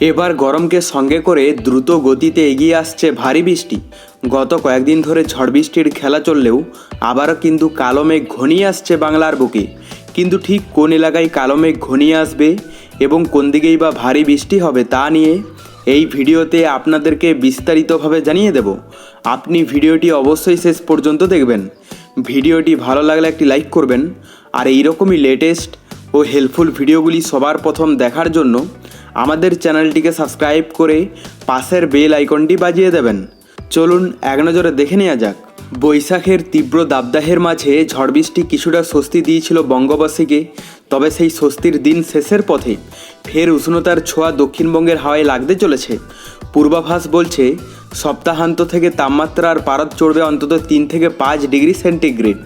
এবার গরমকে সঙ্গে করে দ্রুত গতিতে এগিয়ে আসছে ভারী বৃষ্টি। গত কয়েকদিন ধরে ঝড় বৃষ্টির খেলা চললেও আবারও কিন্তু কালো মেঘ ঘনিয়ে আসছে বাংলার বুকে। কিন্তু ঠিক কোন এলাকায় কালো মেঘ ঘনিয়ে আসবে এবং কোন দিকেই বা ভারী বৃষ্টি হবে তা নিয়ে এই ভিডিওতে আপনাদেরকে বিস্তারিতভাবে জানিয়ে দেব। আপনি ভিডিওটি অবশ্যই শেষ পর্যন্ত দেখবেন। ভিডিওটি ভালো লাগলে একটি লাইক করবেন। আর এইরকমই লেটেস্ট ও হেল্পফুল ভিডিওগুলি সবার প্রথম দেখার জন্য আমাদের চ্যানেলটিকে সাবস্ক্রাইব করে পাশের বেল আইকনটি বাজিয়ে দেবেন। চলুন এক নজরে দেখে নেওয়া যাক। বৈশাখের তীব্র দাবদাহের মাঝে ঝড় বৃষ্টি কিছুটা স্বস্তি দিয়েছিল বঙ্গবাসীকে, তবে সেই স্বস্তির দিন শেষের পথে ফের উষ্ণতার ছোঁয়া দক্ষিণবঙ্গের হাওয়ায় লাগতে চলেছে। পূর্বাভাস বলছে, সপ্তাহান্ত থেকে তাপমাত্রার পারদ চড়বে অন্তত তিন থেকে পাঁচ ডিগ্রি সেন্টিগ্রেড।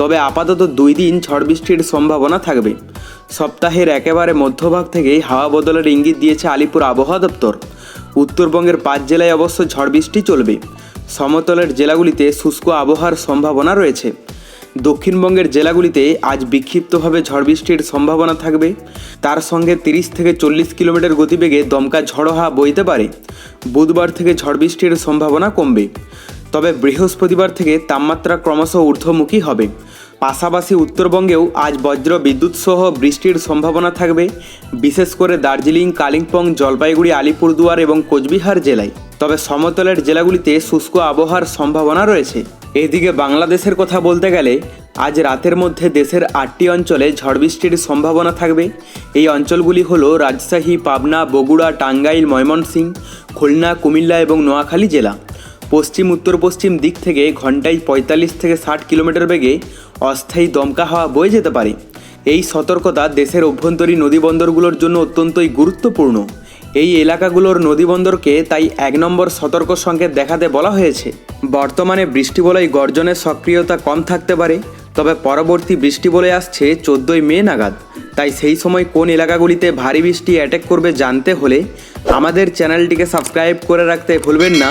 তবে আপাতত দুই দিন ঝড় বৃষ্টির সম্ভাবনা থাকবে। সপ্তাহের একেবারে মধ্যভাগ থেকেই হাওয়া বদলের ইঙ্গিত দিয়েছে আলিপুর আবহাওয়া দপ্তর। উত্তরবঙ্গের পাঁচ জেলায় অবশ্য ঝড় বৃষ্টি চলবে। সমতলের জেলাগুলিতে শুষ্ক আবহাওয়ার সম্ভাবনা রয়েছে। দক্ষিণবঙ্গের জেলাগুলিতে আজ বিক্ষিপ্তভাবে ঝড় বৃষ্টির সম্ভাবনা থাকবে। তার সঙ্গে তিরিশ থেকে চল্লিশ কিলোমিটার গতিবেগে দমকা ঝড়ো হাওয়া বইতে পারে। বুধবার থেকে ঝড় বৃষ্টির সম্ভাবনা কমবে। তবে বৃহস্পতিবার থেকে তাপমাত্রা ক্রমশ ঊর্ধ্বমুখী হবে। পাশাপাশি উত্তরবঙ্গেও আজ বজ্র বিদ্যুৎ সহ বৃষ্টির সম্ভাবনা থাকবে, বিশেষ করে দার্জিলিং, কালিম্পং, জলপাইগুড়ি, আলিপুরদুয়ার এবং কোচবিহার জেলায়। তবে সমতলের জেলাগুলিতে শুষ্ক আবহাওয়ার সম্ভাবনা রয়েছে। এদিকে বাংলাদেশের কথা বলতে গেলে, আজ রাতের মধ্যে দেশের আটটি অঞ্চলে ঝড় বৃষ্টির সম্ভাবনা থাকবে। এই অঞ্চলগুলি হলো রাজশাহী, পাবনা, বগুড়া, টাঙ্গাইল, ময়মনসিংহ, খুলনা, কুমিল্লা এবং নোয়াখালী জেলা। পশ্চিম উত্তর পশ্চিম দিক থেকে ঘন্টায় পঁয়তাল্লিশ থেকে ষাট কিলোমিটার বেগে অস্থায়ী দমকা হাওয়া বয়ে যেতে পারে। এই সতর্কতা দেশের অভ্যন্তরীণ নদীবন্দরগুলোর জন্য অত্যন্তই গুরুত্বপূর্ণ। এই এলাকাগুলোর নদীবন্দরকে তাই এক নম্বর সতর্ক সংকেত দেখাতে বলা হয়েছে। বর্তমানে বৃষ্টিবলয় গর্জনের সক্রিয়তা কম থাকতে পারে, তবে পরবর্তী বৃষ্টি বলে আসছে চোদ্দোই মে নাগাদ। তাই সেই সময় কোন এলাকাগুলিতে ভারী বৃষ্টি অ্যাটেক করবে জানতে হলে আমাদের চ্যানেলটিকে সাবস্ক্রাইব করে রাখতে ভুলবেন না।